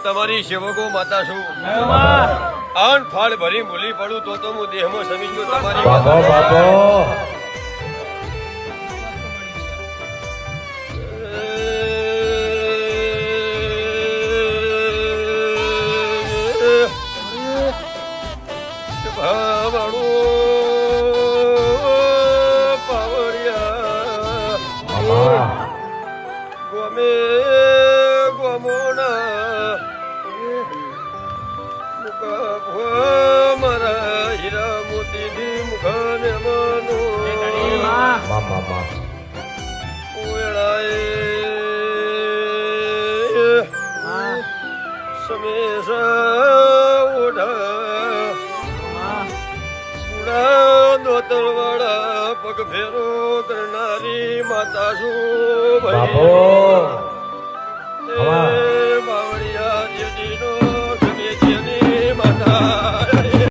હું તમારી સેવકો માતા છું. આન ફાળ ભરી ભૂલી પડું તો તો હું દેહમાં સમી છું તમારી બાપો. બાપો પાવડિયા ગમે મારા હીરા મોતી દી મુખાને માનો મા મા વેળાએ સમેસા ઓઢા ઉડા દોતરવાળા પગ ફેરો કરનારી માતા શું બાપો little